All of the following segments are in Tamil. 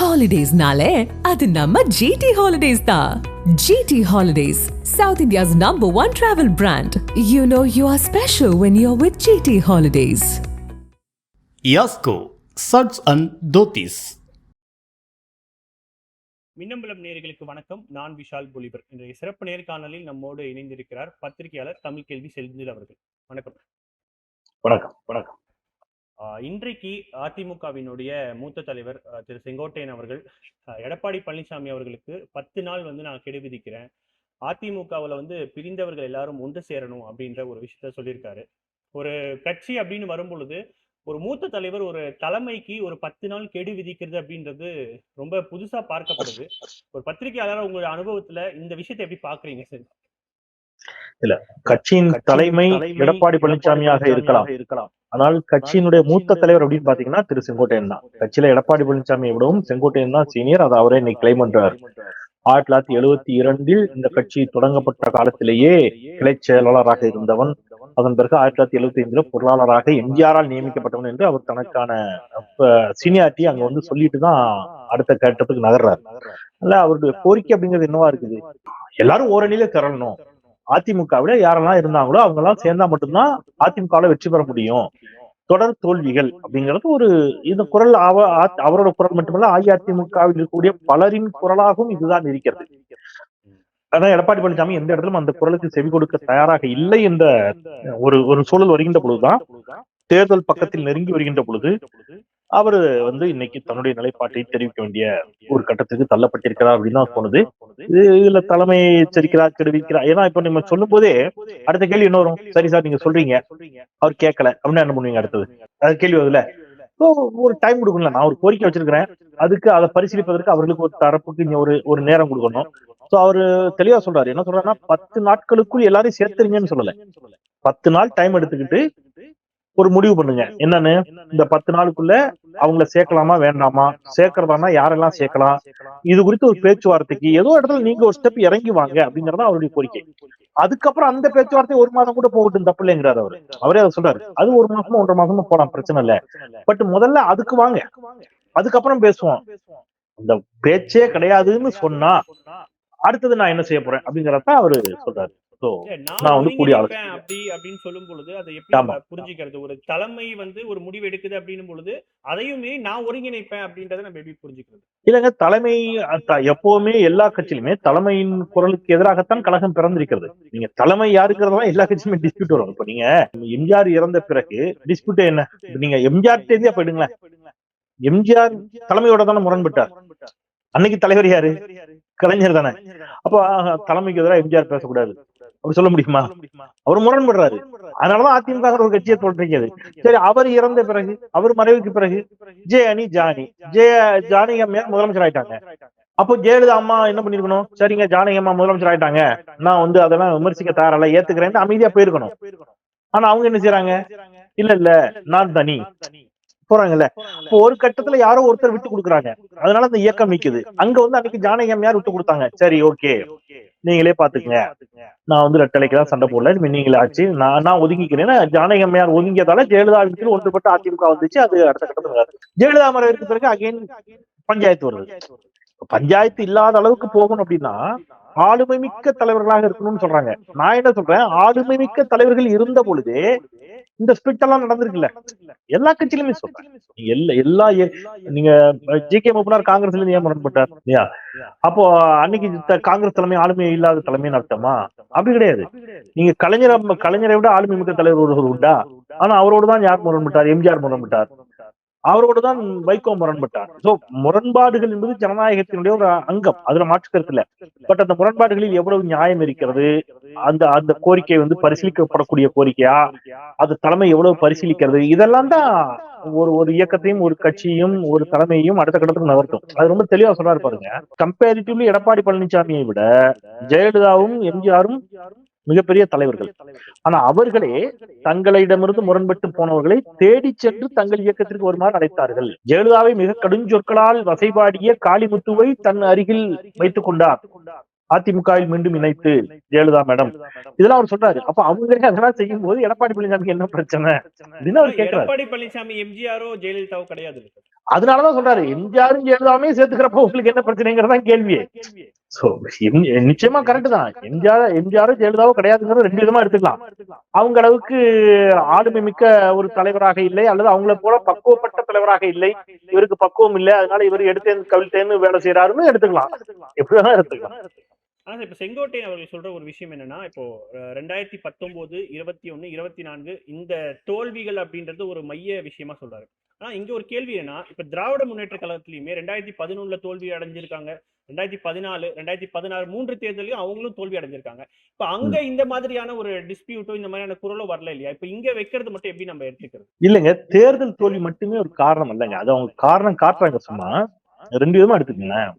ஹாலிடேஸ்னாலே அது நம்ம ஜிடி ஹாலிடேஸ் தான் GT holidays South India's number one travel brand you know you are special when you are with GT holidays Yasco சட்ஸ் அண்ட் தோத்திஸ் மின்னம்பலம் நேயர்களுக்கு வணக்கம். நான் விஷால் பொலிபர். இன்றைய சிறப்பு நேர்காணலில் நம்மோடு இணைந்திருக்கிறார் பத்திரிகையாளர் தமிழ் கேள்வி செல்தில் அவர்கள். வணக்கம். வணக்கம் வணக்கம். இன்றைக்கு அதிமுகவினுடைய மூத்த தலைவர் திரு செங்கோட்டையன் அவர்கள் எடப்பாடி பழனிசாமி அவர்களுக்கு பத்து நாள் வந்து நான் கெடு விதிக்கிறேன். அதிமுகவில் வந்து பிரிந்தவர்கள் எல்லாரும் ஒன்று சேரணும் அப்படின்ற ஒரு விஷயத்த சொல்லியிருக்காரு. ஒரு கட்சி அப்படின்னு வரும்பொழுது ஒரு மூத்த தலைவர் ஒரு தலைமைக்கு ஒரு பத்து நாள் கெடு விதிக்கிறது அப்படின்றது ரொம்ப புதுசா பார்க்கப்படுது. ஒரு பத்திரிகையாளர் உங்களுடைய அனுபவத்துல இந்த விஷயத்தை எப்படி பாக்குறீங்க? சார் கட்சியின் தலைமை எடப்பாடி பழனிசாமியாக இருக்கலாம். இருக்கலாம். ஆனால் கட்சியினுடைய மூத்த தலைவர் அப்படின்னு பாத்தீங்கன்னா திரு செங்கோட்டையன் தான். கட்சியில எடப்பாடி பழனிசாமியை விடவும் செங்கோட்டையன் தான் சீனியர். அதை அவரே இன்னைக்கு கிளைம் பண்றாரு. ஆயிரத்தி தொள்ளாயிரத்தி எழுபத்தி இரண்டில் இந்த கட்சி தொடங்கப்பட்ட காலத்திலேயே கிளை செயலாளராக இருந்தவன். அதன் பிறகு ஆயிரத்தி தொள்ளாயிரத்தி எழுபத்தி ஐந்துல பொருளாளராக எம்ஜிஆரால் நியமிக்கப்பட்டவன் என்று அவர் தனக்கான சீனியாரிட்டி அங்க வந்து சொல்லிட்டு தான் அடுத்த கட்டத்துக்கு நகர்றாரு. அல்ல அவருடைய கோரிக்கை அப்படிங்கிறது என்னவா இருக்குது? எல்லாரும் ஓரணியில திரளணும். அதிமுகவில யாரெல்லாம் இருந்தாங்களோ அவங்க எல்லாம் சேர்ந்தா மட்டும்தான் அதிமுகவில் வெற்றி பெற முடியும். தொடர் தோல்விகள் அப்படிங்கிறது ஒரு இந்த குரல் அவ அவரோட குரல் மட்டுமல்ல அஇஅதிமுகவில் இருக்கக்கூடிய பலரின் குரலாகவும் இதுதான் இருக்கிறது. அதான் எடப்பாடி பழனிசாமி எந்த இடத்திலும் அந்த குரலுக்கு செவி கொடுக்க தயாராக இல்லை என்ற ஒரு ஒரு சூழல் வருகின்ற பொழுதுதான் தேர்தல் பக்கத்தில் நெருங்கி வருகின்ற பொழுது அவர் வந்து இன்னைக்கு தன்னுடைய நிலைப்பாட்டை தெரிவிக்க வேண்டிய ஒரு கட்டத்துக்கு தள்ளப்பட்டிருக்கிறார் அப்படின்னு தான் தோணுது. இது இதுல தலைமை எச்சரிக்கிறார் தெரிவிக்கிறார். ஏன்னா இப்ப நீங்க சொல்லும் போதே அடுத்த கேள்வி என்ன வரும்? சரி சார் நீங்க சொல்றீங்க. அவர் கேட்கல. அப்படின்னா என்ன பண்ணுவீங்க அடுத்தது? அது கேள்வி வருதுல ஒரு டைம் கொடுக்கல நான் ஒரு கோரிக்கை வச்சிருக்கிறேன். அதுக்கு அதை பரிசீலிப்பதற்கு அவர்களுக்கு ஒரு தரப்புக்கு இங்க ஒரு ஒரு நேரம் கொடுக்கணும். சோ அவரு தெளிவா சொல்றாரு. என்ன சொல்றாருன்னா பத்து நாட்களுக்குள் எல்லாரையும் சேர்த்துறீங்கன்னு சொல்லல. பத்து நாள் டைம் எடுத்துக்கிட்டு ஒரு முடிவு பண்ணுங்க. என்னன்னு? இந்த பத்து நாளுக்குள்ள அவங்கள சேர்க்கலாமா வேண்டாமா? சேர்க்கறதானா? யாரெல்லாம் சேர்க்கலாம்? இது குறித்து ஒரு பேச்சுவார்த்தைக்கு ஏதோ இடத்துல நீங்க ஒரு ஸ்டெப் இறங்கி வாங்க அப்படிங்கறத அவருடைய கோரிக்கை. அதுக்கப்புறம் அந்த பேச்சுவார்த்தை ஒரு மாதம் கூட போகட்டும் தப்பு இல்லைங்கிறாரு அவரு. அவரே அதை சொல்றாரு. அது ஒரு மாசமா ஒன்றரை மாசமா போலாம் பிரச்சனை இல்ல. பட் முதல்ல அதுக்கு வாங்க. அதுக்கப்புறம் பேசுவோம். இந்த பேச்சே கிடையாதுன்னு சொன்னா அடுத்தது நான் என்ன செய்ய போறேன் அப்படிங்கறத அவரு சொல்றாரு. நான் நான் வந்து கூடிய அப்படி அப்படின்னு சொல்லும் பொழுது அதை எப்படி புரிஞ்சுக்கிறது? ஒரு தலைமை வந்து ஒரு முடிவு எடுக்குது அப்படின்னும் பொழுது அதையுமே நான் ஒருங்கிணைப்பேன் அப்படின்றத நம்ம எப்படி புரிஞ்சுக்கிறது? இல்லைங்க தலைமை எப்பவுமே எல்லா கட்சியிலுமே தலைமையின் குரலுக்கு எதிராகத்தான் கழகம் பிறந்திருக்கிறது. நீங்க தலைமை யாருக்கிறதெல்லாம் எல்லா கட்சியுமே டிஸ்பியூட் வரும். இப்ப நீங்க எம்ஜிஆர் இறந்த பிறகு டிஸ்பியூட் என்ன? நீங்க எம்ஜிஆர் தேதியா போயிடுங்களேன். எம்ஜிஆர் தலைமையோட தானே முரண்பட்டார். அன்னைக்கு தலைவர் யாரு? கலைஞர் தானே. அப்ப தலைமைக்கு எதிராக எம்ஜிஆர் பேசக்கூடாது. அப்படி சொல்ல முடியுமா? அவர் முரண்படுறாரு. அதனாலதான் அதிமுக ஒரு கட்சியை தோன்றிக்கிறது சரி அவர் இறந்த பிறகு அவர் மறைவுக்கு பிறகு ஜே அணி ஜானி. ஜே ஜானகி அம்மையார் முதலமைச்சர் ஆயிட்டாங்க. அப்போ ஜெயலலிதா அம்மா என்ன பண்ணிருக்கணும்? சரிங்க ஜானகி அம்மா முதலமைச்சர் ஆயிட்டாங்க. நான் வந்து அதெல்லாம் விமர்சிக்க தயாரில்ல ஏத்துக்கிறேன் அமைதியா போயிருக்கணும். ஆனா அவங்க என்ன செய்யறாங்க இல்ல இல்ல நான் தனி. போறாங்கல்ல? இப்போ ஒரு கட்டத்துல யாரோ ஒருத்தர் விட்டு கொடுக்குறாங்க. அதனால அந்த இயக்கம் நிக்குது. அங்க வந்து அன்னைக்கு ஜானகி அம்மையார் விட்டு கொடுத்தாங்க. சரி ஓகே. நீங்களே பாத்துக்கங்க. நான் வந்து ரெட்டலைக்கு தான் சண்டை போடல. நீங்களே ஆச்சு. நான் நான் ஒதுங்கிக்கிறேன். ஜானகி அம்மையார் ஒதுங்கியதால ஜெயலலிதா ஒன்றுபட்ட அதிமுக வந்துச்சு. அது அடுத்த கட்டத்துல. ஜெயலலிதா மறைவுக்கு பிறகு அகைன் பஞ்சாயத்து வருது. பஞ்சாயத்து இல்லாத அளவுக்கு போகணும் அப்படின்னா ஆளுமை மிக்க தலைவர்களாக இருக்கணும்னு சொல்றாங்க. நான் என்ன சொல்றேன்? ஆளுமை மிக்க தலைவர்கள் இருந்த பொழுது இந்த ஸ்பிரிட் எல்லாம் நடந்திருக்குல்ல. எல்லா கட்சியிலுமே சொல்றேன் எல்லா எல்லா நீங்க ஜி கே மூப்பனார் காங்கிரஸ்ல இருந்து ஏன் முரண்பட்டார்? இல்லையா அப்போ அன்னைக்கு காங்கிரஸ் தலைமை ஆளுமை இல்லாத தலைமைன்னு அர்த்தமா? அப்படி கிடையாது. நீங்க கலைஞர் கலைஞரை விட ஆளுமை மிக்க தலைவர் ஒருவர் உண்டா? ஆனா அவரோடு தான் யார் முரண்பட்டார்? எம்ஜிஆர் முரண்பட்டார். அவரோடு தான் வைகோ முரண்பட்டார். சோ முரண்பாடுகள் என்பது ஜனநாயகத்தினுடைய ஒரு அங்கம். அதுல மாற்று இல்ல. பட் அந்த முரண்பாடுகளில் எவ்வளவு நியாயம் இருக்கிறது? அந்த அந்த கோரிக்கை வந்து பரிசீலிக்கப்படக்கூடிய கோரிக்கையா? அது தலைமை எவ்வளவு பரிசீலிக்கிறது? இதெல்லாம் தான் ஒரு ஒரு இயக்கத்தையும் ஒரு கட்சியும் ஒரு தலைமையும் அடுத்த கட்டத்துக்கு நகர்த்தும். அது ரொம்ப தெளிவா சொல்றாரு பாருங்க. கம்பேரிட்டிவ்லி எடப்பாடி பழனிசாமியை விட ஜெயலலிதாவும் எம்ஜிஆரும் மிகப்பெரிய தலைவர்கள். ஆனா அவர்களே தங்களிடமிருந்து முரண்பட்டு போனவர்களை தேடிச் சென்று தங்கள் இயக்கத்திற்கு வருமாறு அழைத்தார்கள். ஜெயலலிதாவை மிக கடுஞ்சொற்களால் வசைபாடிய காளிமுத்துவை தன் அருகில் வைத்துக் கொண்டார். அதிமுகவில் மீண்டும் இணைத்து ஜெயலலிதா மேடம். இதெல்லாம் அவர் சொல்றாரு. அப்ப அவங்களே அதெல்லாம் செய்யும் போது எடப்பாடி பழனிசாமிக்கு என்ன பிரச்சனை? அப்படின்னு அவர் கேட்கிறாரு எடப்பாடி பழனிசாமி எம்ஜிஆரோ ஜெயலலிதாவோ கிடையாது. அதனாலதான் சொல்றாரு. எம்ஜிஆரும் ஜெயலலிதாவுமே சேர்த்துக்கிறப்ப உங்களுக்கு என்ன பிரச்சனைங்கிறதான் கேள்வியே சோ நிச்சயமா கரெக்ட் தான். எம்ஜிஆர் எம்ஜிஆரும் ஜெயலலிதாவும் கிடையாதுங்கிறது ரெண்டு விதமா எடுத்துக்கலாம். அவங்க அளவுக்கு ஆளுமை மிக்க ஒரு தலைவராக இல்லை அல்லது அவங்கள போல பக்குவப்பட்ட தலைவராக இல்லை. இவருக்கு பக்குவம் இல்லை. அதனால இவர் எடுத்தேன் கவிழ்த்தேன்னு வேலை செய்யறாருன்னு எடுத்துக்கலாம். எப்படிதான் எடுத்துக்கலாம்? ஆனா இப்ப செங்கோட்டையன் அவர்கள் சொல்ற ஒரு விஷயம் என்னன்னா இப்போ ரெண்டாயிரத்தி பத்தொன்பது இருபத்தி ஒண்ணு இருபத்தி நான்கு இந்த தோல்விகள் அப்படின்றது ஒரு மைய விஷயமா சொல்றாரு. ஆனா இங்க ஒரு கேள்வி என்னன்னா இப்ப திராவிட முன்னேற்ற கழகத்திலயுமே ரெண்டாயிரத்தி பதினொன்னுல தோல்வி அடைஞ்சிருக்காங்க. ரெண்டாயிரத்தி பதினாலு ரெண்டாயிரத்தி பதினாறு மூன்று தேர்தலையும் அவங்களும் தோல்வி அடைஞ்சிருக்காங்க. இப்ப அங்க இந்த மாதிரியான ஒரு டிஸ்பியூட்டோ இந்த மாதிரியான குரலோ வரல இல்லையா? இப்ப இங்க வைக்கிறது மட்டும் எப்படி நம்ம எடுத்துக்கிறது? இல்லைங்க தேர்தல் தோல்வி மட்டுமே ஒரு காரணம் இல்லைங்க. அது அவங்க காரணம் காட்டுறாங்க சும்மா. ரெண்டு விதமா எடுத்துக்கங்களேன்.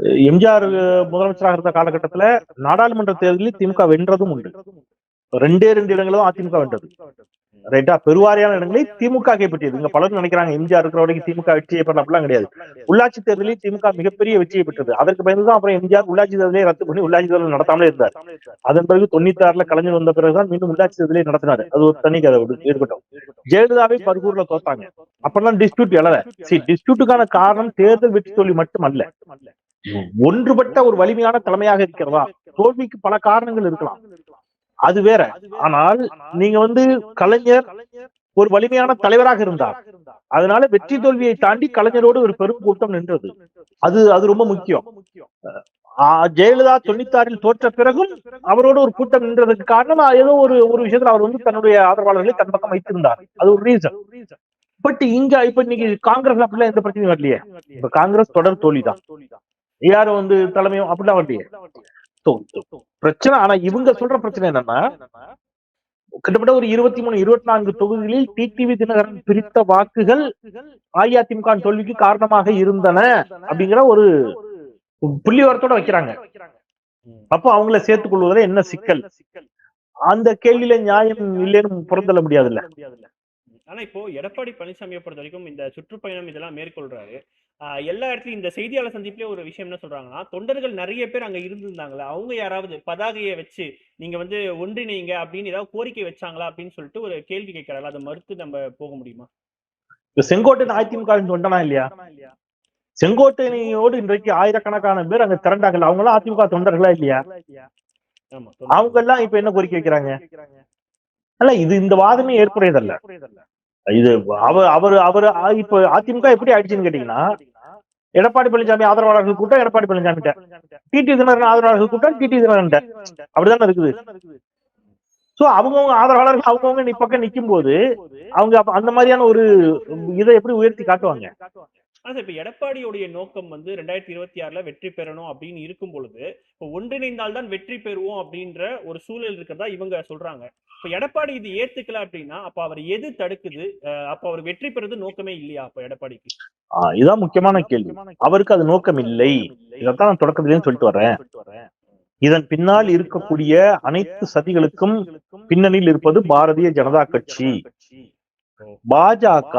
எம்ஜிஆர் முதலமைச்சராக இருந்த காலகட்டத்துல நாடாளுமன்ற தேர்தலில் திமுக வென்றதும் உண்டு. ரெண்டே ரெண்டு இடங்களும் அதிமுக வென்றது. ரைட்டா பெருவாரியான இடங்களை திமுக கைப்பற்றியது. இங்க பலரும் நினைக்கிறாங்க எம்ஜிஆர் இருக்கிற வரைக்கும் திமுக வெற்றியை பெற அப்படிலாம் கிடையாது. உள்ளாட்சி தேர்தலில் திமுக மிகப்பெரிய வெற்றியை பெற்றது. அதற்கு பயந்துதான் அப்புறம் எம்ஜிஆர் உள்ளாட்சி தேர்தலை ரத்து பண்ணி உள்ளாட்சி தேர்தல் நடத்தாமலே இருந்தார். அதன் பிறகு தொண்ணூத்தி ஆறுல கலைஞர் வந்த பிறகுதான் மீண்டும் உள்ளாட்சி தேர்தலை நடத்தினாரு. அது ஒரு தனி கதை விடு- இருக்கட்டும் ஜெயலலிதாவை பர்கூர்ல தோத்தாங்க. அப்பெல்லாம் டிஸ்பியூட் எழல. சி டிஸ்பியூட்டுக்கான காரணம் தேர்தல் வெற்றி தோல்வி அல்ல ஒன்றுபட்ட ஒரு வலிமையான தலைமையாக இருக்கிறதா? தோல்விக்கு பல காரணங்கள் இருக்கலாம். அது வேற. ஆனால் நீங்க வந்து கலைஞர் ஒரு வலிமையான தலைவராக இருந்தார். அதனால வெற்றி தோல்வியை தாண்டி கலைஞரோடு ஒரு பெரும் கூட்டம் நின்றது. அது அது ரொம்ப முக்கியம். ஆஹ் ஜெயலலிதா தொண்ணூத்தாறில் தோற்ற பிறகும் அவரோட ஒரு கூட்டம் நின்றதுக்கு காரணம் ஏதோ ஒரு ஒரு விஷயத்துல அவர் வந்து தன்னுடைய ஆதரவாளர்களை தன் பக்கம் வைத்திருந்தார். அது ஒரு ரீசன் பட் இங்க இப்ப இன்னைக்கு காங்கிரஸ் அப்படிலாம் எந்த பிரச்சனையும் வரலையே. இப்ப காங்கிரஸ் தொடர் தோல்விதான். யாரு வந்து தலைமையும் அப்படிலாம் வரலையே பிரச்சனை ஆனா இவங்க சொல்ற பிரச்சனை என்னன்னா கிட்டத்தட்ட ஒரு இருபத்தி மூணு இருபத்தி நான்கு தொகுதிகளில் டிடிவி தினகரன் பிரித்த வாக்குகள் அஇஅதிமுக தோல்விக்கு காரணமாக இருந்தன அப்படிங்கிற ஒரு புள்ளிவரத்தோட வைக்கிறாங்க. அப்போ அவங்கள சேர்த்துக் கொள்வதில் என்ன சிக்கல்? அந்த கேள்வியில நியாயம் இல்லைன்னு புறந்தள்ள முடியாதுல்ல. ஆனா இப்போ எடப்பாடி பழனிசாமியை பொறுத்த வரைக்கும் இந்த சுற்றுப்பயணம் இதெல்லாம் மேற்கொள்றாரு. எல்லா இடத்துலயும் இந்த செய்தியாளர் சந்திப்புல ஒரு விஷயம் என்ன சொல்றாங்கன்னா தொண்டர்கள் நிறைய பேர் அங்க இருந்திருந்தாங்களா அவங்க யாராவது பதாகையை வச்சு நீங்க வந்து ஒன்றிணைங்க அப்படின்னு ஏதாவது கோரிக்கை வச்சாங்களா அப்படின்னு சொல்லிட்டு ஒரு கேள்வி கேட்கறாரு அதை மறுத்து நம்ம போக முடியுமா? இப்ப செங்கோட்டையன் அதிமுக தொண்டனா இல்லையா? செங்கோட்டையனோடு இன்றைக்கு ஆயிரக்கணக்கான பேர் அங்க திரண்டாங்கல்ல அவங்க எல்லாம் அதிமுக தொண்டர்களா இல்லையா? ஆமா அவங்க எல்லாம் இப்ப என்ன கோரிக்கை வைக்கிறாங்க? அல்ல இது இந்த வாதமே ஏற்புடையதல்ல. இது அவர் அவர் அவர் இப்ப அதிமுக எப்படி ஆயிடுச்சுன்னு கேட்டீங்கன்னா எடப்பாடி பழனிசாமி ஆதரவாளர்கள் கூட்டம் எடப்பாடி பழனிசாமி டிடி தினகரன் ஆதரவாளர்கள் கூட்டம் டிடி தினகரன் அப்படிதானே இருக்குது. சோ அவங்கவுங்க ஆதரவாளர்கள் அவங்கவுங்க நீ பக்கம் நிக்கும் போது அவங்க அந்த மாதிரியான ஒரு இதை எப்படி உயர்த்தி காட்டுவாங்க? ஆனால் இப்ப எடப்பாடியுடைய நோக்கம் வந்து ரெண்டாயிரத்தி இருபத்தி ஆறுல வெற்றி பெறணும் அப்படின்னு இருக்கும் பொழுது இப்போ ஒன்றிணைந்தால் தான் வெற்றி பெறுவோம் அப்படின்ற ஒரு சூழல் இருக்கிறதா இவங்க சொல்றாங்க. இப்ப எடப்பாடி இது ஏத்துக்கல அப்படின்னா அப்ப அவர் எது தடுக்குது? அஹ் அப்ப அவர் வெற்றி பெறது நோக்கமே இல்லையா அப்ப எடப்பாடிக்கு? ஆஹ் இதான் முக்கியமான கேள்வி. அவருக்கு அது நோக்கம் இல்லை. இதைத்தான் நான் தொடக்கத்திலேயே சொல்லிட்டு வரேன் இதன் பின்னால் இருக்கக்கூடிய அனைத்து சதிகளுக்கும் பின்னணியில் இருப்பது பாரதிய ஜனதா கட்சி. பாஜக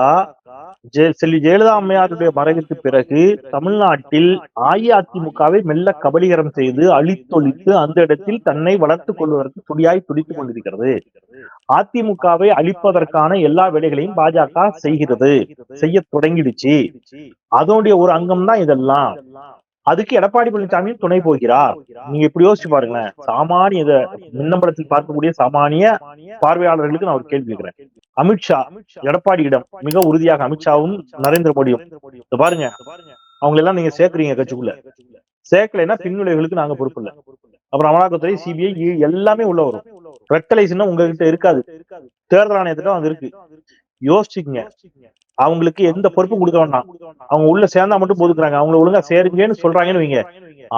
செல்வி ஜெயலலிதா அம்மையாருடைய மறைவுக்கு பிறகு தமிழ்நாட்டில் அஇஅதிமுகவை மெல்ல கபலீகரம் செய்து அழித்தொழித்து அந்த இடத்தில் தன்னை வளர்த்துக் கொள்வதற்கு துடியாய் துடித்துக் கொண்டிருக்கிறது. அதிமுகவை அழிப்பதற்கான எல்லா வேலைகளையும் பாஜக செய்கிறது. செய்ய தொடங்கிடுச்சு. அதனுடைய ஒரு அங்கம் தான் இதெல்லாம். அதுக்கு எடப்பாடி பழனிசாமியும் துணை போகிறார். நீங்க இப்படி யோசிச்சு பாருங்களேன். சாமானிய இத மின்னம்பலத்தில் பார்க்கக்கூடிய சாமானிய பார்வையாளர்களுக்கு நான் ஒரு கேள்வி கேட்கிறேன். அமித்ஷா எடப்பாடியிடம் மிக உறுதியாக அமித்ஷாவும் நரேந்திர மோடியும். பாருங்க. அவங்க எல்லாம் நீங்க சேர்க்கறீங்க கட்சிக்குள்ள. சேர்க்கலைன்னா பின்விளைவுகளுக்கு நாங்க பொறுப்பு இல்லை அப்புறம் அமலாக்கத்துறை சிபிஐ எல்லாமே உள்ள வரும். ரெட்டலைஸ்னா உங்ககிட்ட இருக்காது. தேர்தல் ஆணையத்திட்ட அது இருக்கு. யோசிச்சுக்கங்க. அவங்களுக்கு எந்த பொறுப்பும் கொடுக்க வேண்டாம் அவங்க உள்ள சேர்ந்தா மட்டும் போதுக்குறாங்க அவங்கள ஒழுங்கா சேருங்கன்னு சொல்றாங்கன்னு வைங்க.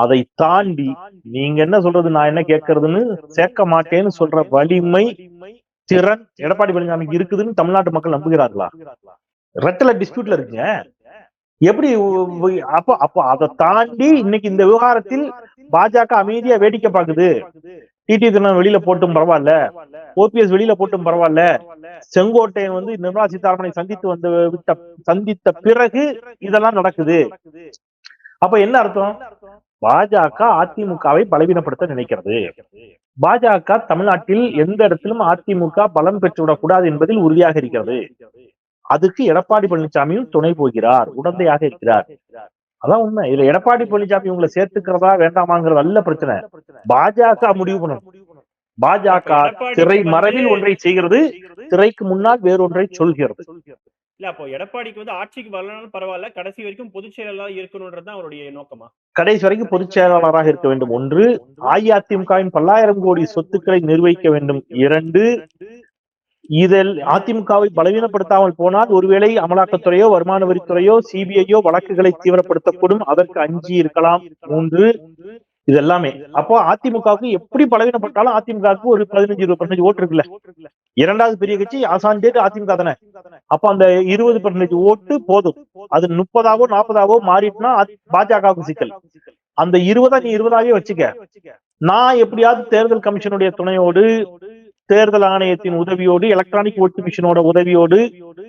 அதை தாண்டி நீங்க என்ன சொல்றது? நான் என்ன கேட்கறதுன்னு சேர்க்க மாட்டேன்னு சொல்ற வலிமை திறன் எடப்பாடி பழனிசாமிக்கு இருக்குதுன்னு தமிழ்நாட்டு மக்கள் நம்புகிறார்களா? ரெட்டல டிஸ்பியூட்ல இருக்குங்க. எப்படி அப்போ அப்போ அதை தாண்டி இன்னைக்கு இந்த விவகாரத்தில் பாஜக அமைதியா வேடிக்கை பார்க்குது. டிடி தினம் வெளியில போட்டும் பரவாயில்ல. ஓபிஎஸ் வெளியில போட்டும் பரவாயில்ல. செங்கோட்டையன் வந்து நிர்மலா சீதாராமனை சந்தித்து வந்து விட்ட சந்தித்த பிறகு இதெல்லாம் நடக்குது. அப்ப என்ன அர்த்தம்? பாஜக அதிமுகவை பலவீனப்படுத்த நினைக்கிறது. பாஜக தமிழ்நாட்டில் எந்த இடத்திலும் அதிமுக பலம் பெற்றுவிடக் கூடாது என்பதில் உறுதியாக இருக்கிறது. அதுக்கு எடப்பாடி பழனிசாமியும் துணை போகிறார். உடந்தையாக இருக்கிறார். அதான் உண்மை. இதுல எடப்பாடி பழனிசாமி உங்களை சேர்த்துக்கிறதா வேண்டாமாங்கிறது அல்ல பிரச்சனை. பாஜக முடிவு பண்ணணும். பாஜக திரை மறைவில் ஒன்றை செய்கிறது திரைக்கு முன்னால் வேறொன்றை சொல்கிறது. இல்ல அப்போ எடப்பாடிக்கு வந்து ஆட்சிக்கு வரலனாலும் பரவாயில்ல கடைசி வரைக்கும் பொதுச் செயலாளர் இருக்கணும்ன்றது அவருடைய நோக்கமா? கடைசி வரைக்கும் பொதுச் செயலாளராக இருக்க வேண்டும். ஒன்று அஇஅதிமுகவின் பல்லாயிரம் கோடி சொத்துக்களை நிர்வகிக்க வேண்டும். இரண்டு இதில் அதிமுகவை பலவீனப்படுத்தாமல் போனால் ஒருவேளை அமலாக்கத்துறையோ வருமான வரித்துறையோ சிபிஐயோ வழக்குகளை தீவிரப்படுத்தக்கூடும். அதற்கு அஞ்சி இருக்கலாம். மூன்று. இது எல்லாமே அப்போ அதிமுகவுக்கு எப்படி பலவீனப்பட்டாலும் அதிமுகவுக்கு ஒரு பதினஞ்சு இருபது பர்சன்டேஜ் ஓட்டு இருக்குல்ல? இரண்டாவது பெரிய கட்சி ஆசான்டேட் அதிமுக தானே? அப்ப அந்த இருபது பர்சன்டேஜ் ஓட்டு போதும். அது முப்பதாவோ நாற்பதாவோ மாறிட்டுனா பாஜகவுக்கு சிக்கல். அந்த இருபதா நீ இருபதாவே வச்சுக்க. நான் எப்படியாவது தேர்தல் கமிஷனுடைய துணையோடு தேர்தல் ஆணையத்தின் உதவியோடு எலக்ட்ரானிக் ஓட்டு மிஷினோட உதவியோடு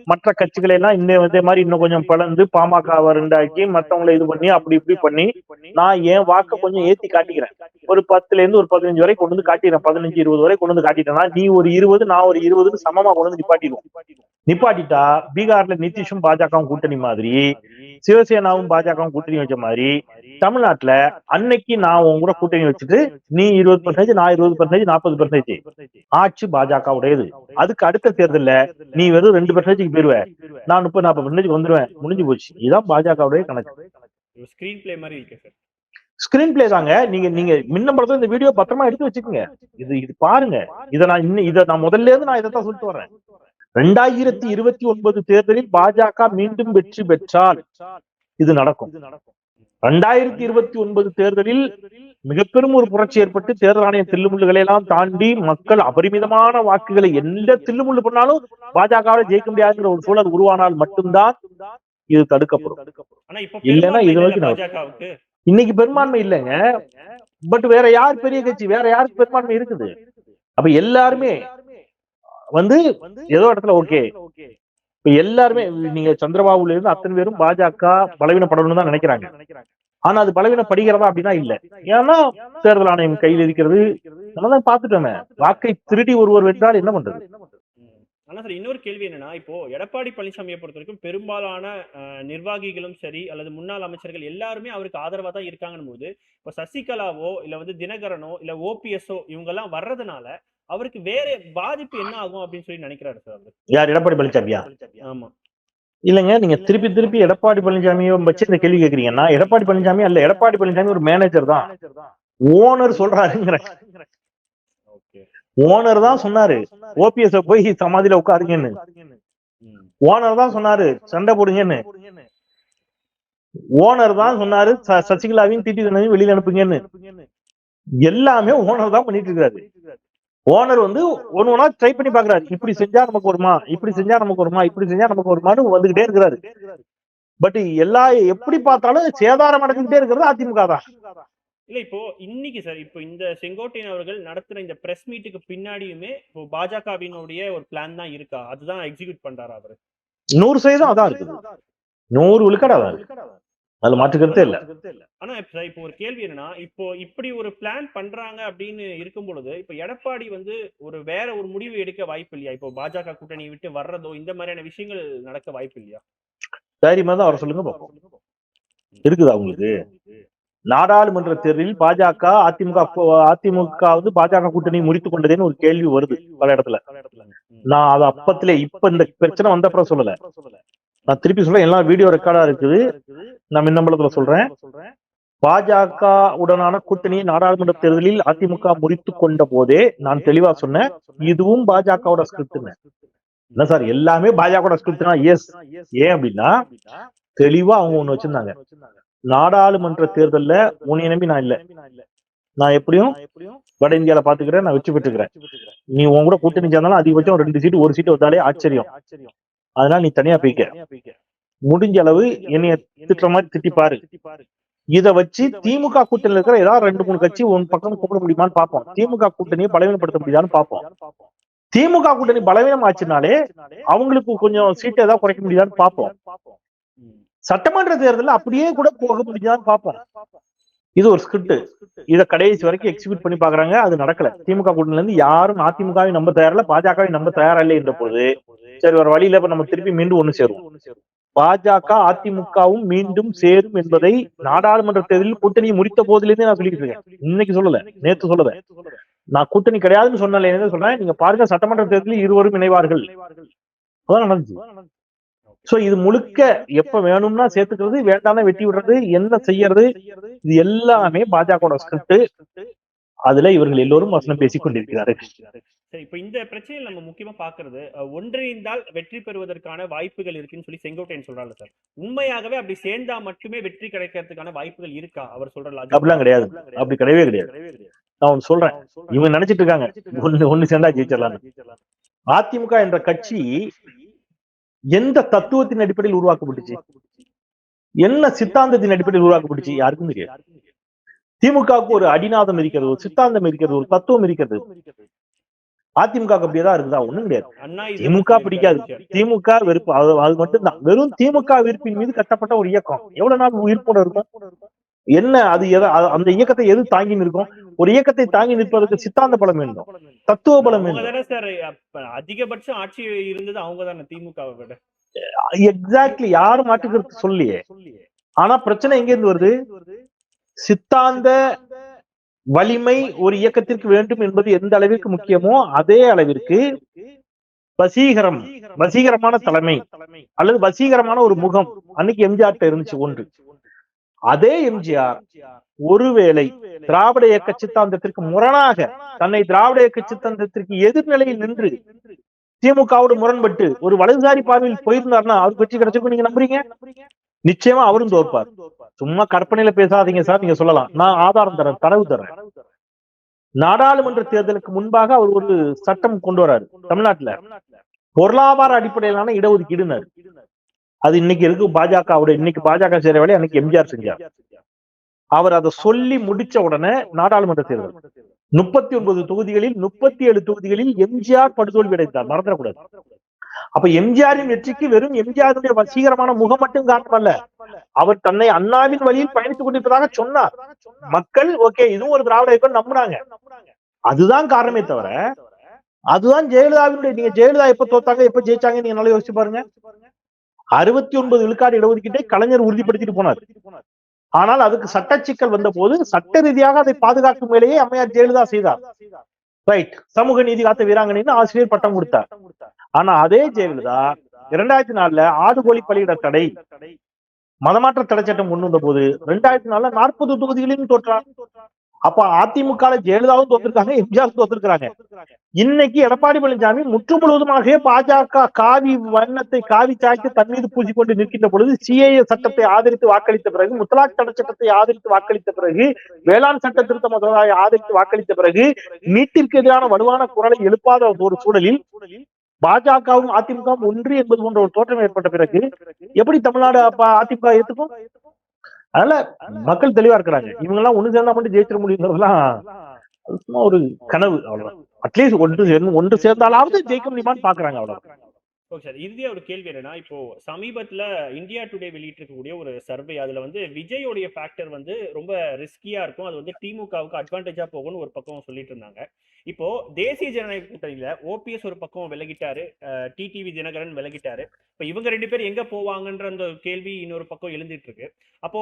மற்ற கட்சிகளை எல்லாம் இந்த இதே மாதிரி இன்னும் கொஞ்சம் பிளந்து பாமக ரெண்டாக்கி மத்தவங்களை இது பண்ணி அப்படி இப்படி பண்ணி நான் என் வாக்க கொஞ்சம் ஏத்தி காட்டிக்கிறேன். ஒரு பத்துல இருந்து ஒரு பதினஞ்சு வரை கொண்டு வந்து காட்டிடுறேன். பதினஞ்சு இருபது வரை கொண்டு வந்து காட்டிட்டேன்னா நீ ஒரு இருபது நான் ஒரு இருபதுன்னு சமமா கொண்டு வந்து நிப்பாட்டிடுவோம். நிப்பாட்டிட்டா பீகார்ல நிதிஷும் பாஜகவும் கூட்டணி மாதிரி சிவசேனாவும் பாஜகவும் கூட்டணி வச்ச மாதிரி தமிழ்நாட்டுல அன்னைக்கு நான் உன் கூட கூட்டணி வச்சுட்டு நீ இருபது பர்சன்டேஜ் நான் இருபது பர்சன்டேஜ் நாற்பது பர்சன்டேஜ் ஆட்சி பாஜக உடையது அதுக்கு அடுத்த தேர்தல்ல நீ வெறும் ரெண்டு பர்சன்டேஜ் போயிருவ. நான் முப்பது நாற்பது பர்சன்டேஜ் வந்துருவேன். முடிஞ்சு போச்சு. இதுதான் பாஜகவுடைய கணக்கு. ஸ்கிரீன் பிளே மாதிரி இருக்கு சார் ஸ்கிரீன் பிளே தாங்க. நீங்க நீங்க மின்னம்படத்துல இந்த வீடியோ பத்திரமா எடுத்து வச்சுக்கோங்க. இது இது பாருங்க. இத நான் இன்னும் இத நான் முதல்ல இருந்து நான் இதைத்தான் சொல்லிட்டு வரேன் ரெண்டாயிரத்தி இருபத்தி ஒன்பது தேர்தலில் பாஜக மீண்டும் வெற்றி பெற்றால் இது நடக்கும். ரெண்டாயிரத்தி இருபத்தி ஒன்பது தேர்தலில் மிக பெரும் ஒரு புரட்சி ஏற்பட்டு தேர்தல் ஆணைய தில்லுமுள்ளுகளை எல்லாம் தாண்டி மக்கள் அபரிமிதமான வாக்குகளை எந்த தில்லுமுள்ளு பண்ணாலும் பாஜகவை ஜெயிக்க முடியாதுங்கிற ஒரு சூழல் உருவானால் மட்டும்தான் இது தடுக்கப்படும். இல்லைன்னா இது வரைக்கும் இன்னைக்கு பெரும்பான்மை இல்லைங்க. பட் வேற யார் பெரிய கட்சி? வேற யாருக்கு பெரும்பான்மை இருக்குது? அப்ப எல்லாருமே வந்து ஏதோ இடத்துல ஓகே இப்ப எல்லாருமே நீங்க சந்திரபாபுல இருந்து அத்தனை பேரும் பாஜக பலவீனப்படணும்னு தான் நினைக்கிறாங்க. ஆனா அது பலவீனப்படுகிறதா அப்படின்னா இல்ல. ஏன்னா தேர்தல் ஆணையம் கையில் இருக்கிறது. நம்ம பாத்துட்டோமே வாக்கை திருடி ஒருவர் வென்றால் என்ன பண்றது? ஆனா சார் இன்னொரு கேள்வி என்னன்னா இப்போ எடப்பாடி பழனிசாமியை பொறுத்த வரைக்கும் பெரும்பாலான நிர்வாகிகளும் சரி அல்லது முன்னாள் அமைச்சர்கள் எல்லாருமே அவருக்கு ஆதரவா தான் இருக்காங்கன்னு போது இப்போ சசிகலாவோ இல்ல வந்து தினகரனோ இல்ல ஓபிஎஸ்ஓ இவங்க எல்லாம் வர்றதுனால அவருக்கு வேற பாதிப்பு என்ன ஆகும் அப்படின்னு சொல்லி நினைக்கிறாரு சார் யார்? எடப்பாடி பழனிசாமியா? ஆமா. இல்லைங்க நீங்க திருப்பி திருப்பி எடப்பாடி பழனிசாமியை வச்சு இந்த கேள்வி கேக்குறீங்கன்னா எடப்பாடி பழனிசாமி அல்ல எடப்பாடி பழனிசாமி ஒரு மேனேஜர் தான். ஓனர் சொல்றாருங்கிற ஓனர் தான் சொன்னாரு. ஓபிஎஸ் போய் சமாதியில உட்காருங்கன்னு. ஓனர் தான் சொன்னாரு சண்டை போடுங்கன்னு. ஓனர் தான் சொன்னாரு சசிகலாவையும் திட்டி தினவையும் வெளியில அனுப்புங்கன்னு. எல்லாமே ஓனர் தான் பண்ணிட்டு இருக்காரு. ஓனர் வந்து ஒன்னு ஒன்னா ட்ரை பண்ணி பாக்குறாரு. இப்படி செஞ்சா நமக்கு வருமா? இப்படி செஞ்சா நமக்கு வருமா? இப்படி செஞ்சா நமக்கு வருமான்னு வந்துகிட்டே இருக்கிறாரு. பட் எல்லா எப்படி பார்த்தாலும் சேதாரம் அடைஞ்சுக்கிட்டே இருக்கிறது அதிமுக தான். இல்ல இப்போ இன்னைக்கு சார் இப்போ இந்த செங்கோட்டையன் அவர்கள் நடத்துற இந்த பிரஸ் மீட்டுக்கு பின்னாடியுமே இப்போ பாஜகவினுடைய ஒரு பிளான் தான் இருக்கா? அதுதான் எக்ஸிக்யூட் பண்றாரா அவரு? நூறு சதவீதம் அதான் இருக்குது. நூறு விழுக்காடு. அதுல மாற்றுக்கிறதே இல்ல. ஆனா இப்ப ஒரு கேள்வி என்னன்னா இப்போ இப்படி ஒரு பிளான் பண்றாங்க அப்படின்னு இருக்கும் பொழுது இப்போ எடப்பாடி வந்து ஒரு வேற ஒரு முடிவு எடுக்க வாய்ப்பு இல்லையா? இப்போ பாஜக கூட்டணி விட்டு வர்றதோ இந்த மாதிரியான விஷயங்கள் நடக்க வாய்ப்பு இல்லையா? தைரியமா தான் அவரை சொல்லுங்க இருக்குதா உங்களுக்கு? நாடாளுமன்ற தேர்தலில் பாஜக அதிமுக அதிமுக வந்து பாஜக கூட்டணி முறித்து கொண்டதேன்னு ஒரு கேள்வி வருது பல இடத்துல. நான் அது அப்பத்திலே இப்ப இந்த பிரச்சனை வந்த அப்புறம் சொல்லல. நான் திருப்பி சொல்றேன் எல்லாம் வீடியோ ரெக்கார்டா இருக்குது. நான் மின்னம்பலத்துல சொல்றேன். பாஜக உடனான கூட்டணியை நாடாளுமன்ற தேர்தலில் அதிமுக முறித்து கொண்ட போதே நான் தெளிவா சொன்னேன். இதுவும் பாஜகவோட ஸ்கிரிப்ட் என்ன சார் எல்லாமே பாஜகவோட ஸ்கிரிப்ட்னா எஸ் ஏன் அப்படின்னா தெளிவா அவங்க ஒண்ணு வச்சிருந்தாங்க. நாடாளுமன்ற தேர்தல்ல உன்னை நம்பி நான் இல்ல. நான் எப்படியும் வட இந்தியால பாத்துக்கிறேன் நான் வெற்றி பெற்றுக்கிறேன். நீ உன் கூட கூட்டணி சேர்ந்தாலும் அதிகபட்சம் ரெண்டு சீட்டு ஒரு சீட்டு வந்தாலே ஆச்சரியம். அதனால நீ தனியா போய்க்க. முடிஞ்ச அளவு என்னைய திட்டுற மாதிரி திட்டி பாரு. இத வச்சு திமுக கூட்டணியில இருக்கிற ஏதாவது ரெண்டு மூணு கட்சி உன் பக்கம் கூப்பிட முடியுமான்னு பார்ப்போம். திமுக கூட்டணியை பலவீனப்படுத்த முடியுதான்னு பார்ப்போம். திமுக கூட்டணி பலவீனம் ஆச்சுனாலே அவங்களுக்கு கொஞ்சம் சீட்டை ஏதாவது குறைக்க முடியுதான்னு பார்ப்போம். சட்டமன்ற தேர்தலில் அப்படியே கூட போக முடியுதான்னு பார்ப்போம். இது ஒரு ஸ்கிரிப்ட் இத கடைசி வரைக்கும் எக்ஸிக்யூட் பண்ணி பாக்குறாங்க அது நடக்கல. திமுக கூட்டணில இருந்து யாரும் அதிமுகவை நம்ப தயாரில்ல பாஜகவை நம்ப தயாரா இல்லை என்ற போது சரி ஒரு வழியில இப்ப நம்ம திருப்பி மீண்டும் ஒண்ணு சேருவோம். பாஜக அதிமுகவும் மீண்டும் சேரும் என்பதை நாடாளுமன்ற தேர்தலில் கூட்டணி முடித்த போதிலிருந்தே நான் சொல்லிட்டு இருக்கேன். இன்னைக்கு சொல்லல. நேத்து சொல்லல. நான் கூட்டணி கிடையாதுன்னு சொன்னல என்ன சொல்றேன்? நீங்க பாருங்க சட்டமன்ற தேர்தலில் இருவரும் இணைவார்கள். நடந்துச்சு. சோ இது முழுக்க எப்ப வேணும்னா சேர்த்துக்கிறது வேண்டாம் வெட்டி விடுறது என்ன செய்யறது இது எல்லாமே பாஜக ஸ்கிரிப்ட் அதுல இவர்கள் எல்லோரும் வசனம் பேசிக் கொண்டிருக்கிறார்கள். சரி இப்ப இந்த பிரச்சனையில் நம்ம முக்கியமா பாக்குறது ஒன்றிணைந்தால் வெற்றி பெறுவதற்கான வாய்ப்புகள் இருக்குன்னு சொல்லி செங்கோட்டையன் சொல்றாரு சார். உண்மையாகவே அப்படி சேர்ந்தா மட்டுமே வெற்றி கிடைக்கிறதுக்கான வாய்ப்புகள் இருக்கா? அவர் சொல்ற logic? அப்படிலாம் கிடையாது. அப்படி கிடையவே கிடையாது. நான் சொல்றேன். இவங்க நினைச்சிட்டு இருக்காங்க. ஒண்ணு ஒண்ணு சேர்ந்தா ஜெயிச்சிடலாம் அதிமுக என்ற கட்சி எந்த தத்துவத்தின் அடிப்படையில் உருவாக்கப்பட்டுச்சு? என்ன சித்தாந்தத்தின் அடிப்படையில் உருவாக்கப்பட்டுச்சு? யாருக்கும் தெரியாது. திமுகவுக்கு ஒரு அடிநாதம் இருக்கிறது ஒரு சித்தாந்தம் இருக்கிறது ஒரு தத்துவம் இருக்கிறது. அதிமுக அப்படியேதான் இருக்குதா? ஒண்ணும் கிடையாது. திமுக பிடிக்காது. திமுக வெறுப்பு. அது அது மட்டும்தான் வெறும் திமுக வெறுப்பின் மீது கட்டப்பட்ட ஒரு இயக்கம். எவ்வளவு நாள் உயிர்ப்போட இருக்கும்? என்ன அது எதை அந்த இயக்கத்தை எது தாங்கி நிற்கும்? ஒரு இயக்கத்தை தாங்கி நிற்பதற்கு சித்தாந்த பலம் வேண்டும். தத்துவ பலம் வேண்டும். அதிகபட்சம் ஆட்சி இருந்தது அவங்க தானே திமுகவை விட. எக்ஸாக்ட்லி யாரும் மாற்றுக்கிறது சொல்லியே ஆனா பிரச்சனை எங்க இருந்து வருது? சித்தாந்த வலிமை ஒரு இயக்கத்திற்கு வேண்டும் என்பது எந்த அளவிற்கு முக்கியமோ அதே அளவிற்கு வசீகரம் வசீகரமான தலைமை அல்லது வசீகரமான ஒரு முகம். அன்னைக்கு எம்ஜிஆர் இருந்துச்சு ஒன்று. அதே எம்ஜிஆர் ஒருவேளை திராவிட இயக்க சித்தாந்தத்திற்கு முரணாக தன்னை திராவிட இயக்க சித்தாந்தத்திற்கு எதிர்நிலையில் நின்று திமுகவோடு முரண்பட்டு ஒரு வலதுசாரி பார்வையில் போயிருந்தாருன்னா அவருக்கு வெற்றி கிடைச்சிருக்கும் நீங்க நம்புறீங்க? நிச்சயமா அவரும் தோற்பார். சும்மா கற்பனையில பேசாதீங்க சார் நீங்க சொல்லலாம். நான் ஆதாரம் தரேன் தரவு தரேன் நாடாளுமன்ற தேர்தலுக்கு முன்பாக அவர் ஒரு சட்டம் கொண்டு வராரு தமிழ்நாட்டுல. பொருளாதார அடிப்படையிலான இடஒதுக்கீடுனாரு. அது இன்னைக்கு இருக்கு பாஜகவுடைய இன்னைக்கு பாஜக செய்யற வேலையை அன்னைக்கு எம்ஜிஆர் செஞ்சார். அவர் அதை சொல்லி முடிச்ச உடனே நாடாளுமன்ற தேர்தல். முப்பத்தி ஒன்பது தொகுதிகளில் முப்பத்தி ஏழு தொகுதிகளில் எம்ஜிஆர் படுதோல்வி அடைந்தார் மறந்துடக்கூடாது. அப்ப எம்ஜிஆரின் வெற்றிக்கு வெறும் எம்ஜிஆருடைய வசீகரமான முகம் மட்டும் காரணமல்ல. அவர் தன்னை அண்ணாவின் வழியில் பயணித்துக் கொண்டிருப்பதாக சொன்னார். மக்கள் ஓகே இதுவும் ஒரு திராவிட இயக்கம் நம்புறாங்க. அதுதான் காரணமே தவிர அதுதான் ஜெயலலிதாவினுடைய நீங்க ஜெயலலிதா எப்ப தோத்தாங்க எப்ப ஜெயிச்சாங்க நீங்க நல்லா யோசிச்சு பாருங்க. அறுபத்தி ஒன்பது விழுக்காடு இடஒதுக்கீட்டை கலைஞர் உறுதிப்படுத்திட்டு போனார். ஆனால் அதுக்கு சட்ட சிக்கல் வந்த போது சட்ட ரீதியாக அதை பாதுகாக்கும் வேலையை அம்மையார் ஜெயலலிதா செய்தார். ரைட் சமூக நீதி காத்த வீராங்கனைன்னு ஆசிரியர் பட்டம் கொடுத்தார். ஆனா அதே ஜெயலலிதா இரண்டாயிரத்தி நாலுல ஆடு கோழி பலியிட தடை. மதமாற்ற தடை சட்டம் கொண்டு வந்த போது ரெண்டாயிரத்தி நாலுல நாற்பது தொகுதிகளிலும் தோற்றார் அப்ப அதிமுக ஜெயலலிதாவும் தோத்துருக்காங்க எம்ஜிஆர் தோத்துருக்காங்க இன்னைக்கு எடப்பாடி பழனிசாமி முற்று முழுவதுமாக பாஜக காவி வண்ணத்தை காவி சாய்த்து தன் மீது பூசிக்கொண்டு நிற்கின்ற பொழுது சிஏஏ சட்டத்தை ஆதரித்து வாக்களித்த பிறகு முத்தலாக் தடை சட்டத்தை ஆதரித்து வாக்களித்த பிறகு வேளாண் சட்ட திருத்த மசோதாவை ஆதரித்து வாக்களித்த பிறகு நீட்டிற்கு எதிரான வலுவான குரலை எழுப்பாத ஒரு சூழலில் பாஜகவும் அதிமுகவும் ஒன்று என்பது போன்ற ஒரு தோற்றம் ஏற்பட்ட பிறகு எப்படி தமிழ்நாடு அதிமுக ஏத்துக்கும் அதனால மக்கள் தெளிவா இருக்கிறாங்க. இவங்க எல்லாம் ஒண்ணு சேர்ந்தா மட்டும் ஜெயிச்சிட முடியுங்கிறதுலாம் சும்மா ஒரு கனவு அவ்வளவுதான். அட்லீஸ்ட் ஒன்று சேர்ந்து ஒன்று சேர்ந்தாலாவது ஜெயிக்க முடியுமான்னு பாக்குறாங்க அவ்வளவு ஓகே சார். இறுதியாக ஒரு கேள்வி என்னன்னா இப்போ சமீபத்தில் இந்தியா டுடே வெளியிட்டிருக்கக்கூடிய ஒரு சர்வே அதுல வந்து விஜயோடைய ஃபேக்டர் வந்து ரொம்ப ரிஸ்கியா இருக்கும். அது வந்து திமுகவுக்கு அட்வான்டேஜாக போகும்னு ஒரு பக்கம் சொல்லிட்டு இருந்தாங்க இப்போ தேசிய ஜனநாயக கூட்டணியில ஓபிஎஸ் ஒரு பக்கம் விலகிட்டாரு. டிடிவி தினகரன் விலகிட்டாரு. இப்போ இவங்க ரெண்டு பேரும் எங்கே போவாங்கன்ற அந்த கேள்வி இன்னொரு பக்கம் எழுந்துட்டு இருக்கு அப்போ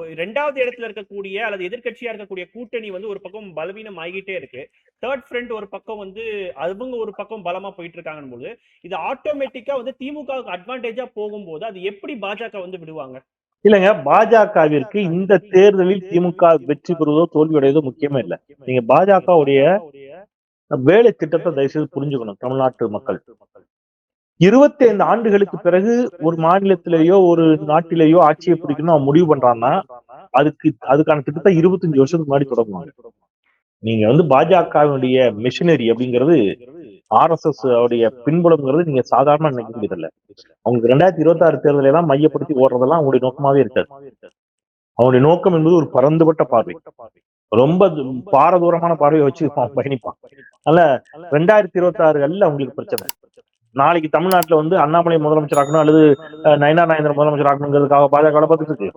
ஒரு ரெண்டாவது இடத்துல இருக்கக்கூடிய அல்லது எதிர்க்கட்சியா இருக்கக்கூடிய கூட்டணி வந்து ஒரு பக்கம் பலவீனம் ஆகிட்டே இருக்கு. தேர்ட் ஃப்ரண்ட் ஒரு பக்கம் வந்து அவங்க ஒரு பக்கம் பலமா போயிட்டு இருக்காங்கன்னு போது இது ஆட்டோமேட்டிக்கா வந்து திமுகவுக்கு அட்வான்டேஜா போகும்போது அது எப்படி பாஜக வந்து விடுவாங்க? இல்லங்க பாஜகவிற்கு இந்த தேர்தலில் திமுக வெற்றி பெறுவதோ தோல்வியடைவதோ முக்கியமே இல்ல. நீங்க பாஜகவுடைய வேலை திட்டத்தை தயவுசெய்து புரிஞ்சுக்கணும் தமிழ்நாட்டு மக்கள். இருபத்தி ஐந்து ஆண்டுகளுக்கு பிறகு ஒரு மாநிலத்திலேயோ ஒரு நாட்டிலேயோ ஆட்சியை பிடிக்கணும் அவன் முடிவு பண்றான்னா அதுக்கு அதுக்கான திட்டத்தை இருபத்தஞ்சு வருஷத்துக்கு முன்னாடி தொடங்குவாங்க. நீங்க வந்து பாஜகவினுடைய மிஷினரி அப்படிங்கிறது ஆர் எஸ் எஸ் உடைய பின்புலம்ங்கிறது நீங்க சாதாரண நினைக்க முடியல அவங்க ரெண்டாயிரத்தி இருபத்தி ஆறு தேர்தலை எல்லாம் மையப்படுத்தி ஓடுறதெல்லாம் அவங்களுடைய நோக்கமாவே இருக்காது. அவனுடைய நோக்கம் என்பது ஒரு பரந்துபட்ட பார்வை. ரொம்ப பாரதூரமான பார்வையை வச்சு பயணிப்பான். அதனால ரெண்டாயிரத்தி இருபத்தி ஆறுகள்ல அவங்களுக்கு பிரச்சனை. நாளைக்கு தமிழ்நாட்டுல வந்து அண்ணாமலை முதலமைச்சர் ஆகணும் அல்லது நயனா நாயந்திர முதலமைச்சர் ஆக்கணுங்கிறதுக்காக பாஜக பார்த்துட்டு இருக்கு.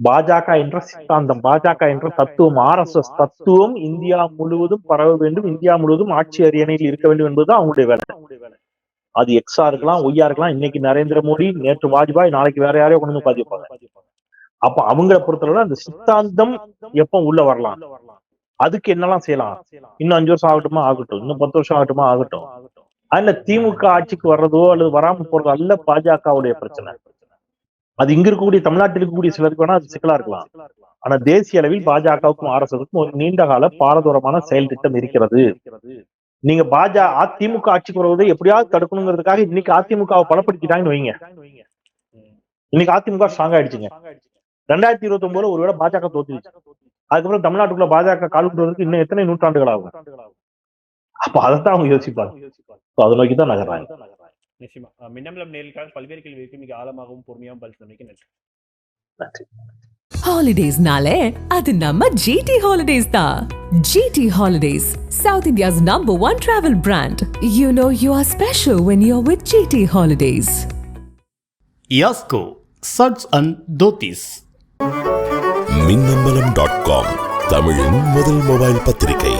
பாஜக என்ற சித்தாந்தம் பாஜக என்ற தத்துவம் ஆர் எஸ் எஸ் தத்துவம் இந்தியா முழுவதும் பரவ வேண்டும் இந்தியா முழுவதும் ஆட்சி அரியணையில் இருக்க வேண்டும் என்பதுதான் அவங்களுடைய வேலை. அது எக்ஸா இருக்கலாம் ஒய்யா இருக்கலாம் இன்னைக்கு நரேந்திர மோடி நேற்று வாஜ்பாய் நாளைக்கு வேற யாரையோ கொண்டு வந்து பாதிப்பாங்க. அப்ப அவங்கள பொறுத்தளவுல அந்த சித்தாந்தம் எப்ப உள்ள வரலாம்? அதுக்கு என்னெல்லாம் செய்யலாம்? இன்னும் அஞ்சு வருஷம் ஆகட்டுமா? ஆகட்டும். இன்னும் பத்து வருஷம் ஆகட்டுமா? ஆகட்டும். அதுல திமுக ஆட்சிக்கு வர்றதோ அல்லது வராம போறதோ அல்ல பாஜகவுடைய பிரச்சனை. அது இங்க இருக்கக்கூடிய தமிழ்நாட்டில் இருக்கக்கூடிய சிலருக்கு வேணா அது சிக்கலா இருக்கலாம். ஆனா தேசிய அளவில் பாஜகவுக்கும் ஆர் எஸ் ஒரு நீண்ட கால பாரதூரமான செயல் திட்டம் இருக்கிறது. நீங்க பாஜ அதிமுக ஆட்சிக்கு வருவதை எப்படியாவது தடுக்கணுங்கிறதுக்காக இன்னைக்கு அதிமுகவை பலப்படுத்திட்டாங்கன்னு வைங்க. இன்னைக்கு அதிமுக ஸ்ட்ராங் ஆயிடுச்சுங்க. ரெண்டாயிரத்தி இருபத்தி ஒன்பதுல ஒருவேளை பாஜக தோத்துருச்சு. அதுக்கப்புறம் தமிழ்நாட்டுக்குள்ள பாஜக கால் கொண்டுவதற்கு இன்னும் எத்தனை நூற்றாண்டுகள் ஆகும்? அப்ப அதைத்தான் அவங்க யோசிப்பாங்க. அதை நோக்கி தான் நகர்றாங்க. நிச்சயமா. மின்னம்பலம் நேர்களுக்காக பல்வேறு கேள்விக்கு மிக ஆழமாகவும் பொறுமையாகவும் பதில் சொன்னமைக்கு நன்றி. நன்றி. ஹாலிடேஸ்னாலே அது நம்ம ஜிடி ஹாலிடேஸ் தான் GT holidays South India's number one travel brand you know you are special when you are with GT holidays Yasco சட்ஸ் அண்ட் தோத்திஸ் மின்னம்பலம் டாட் காம் தமிழின் முதல் மொபைல் பத்திரிகை.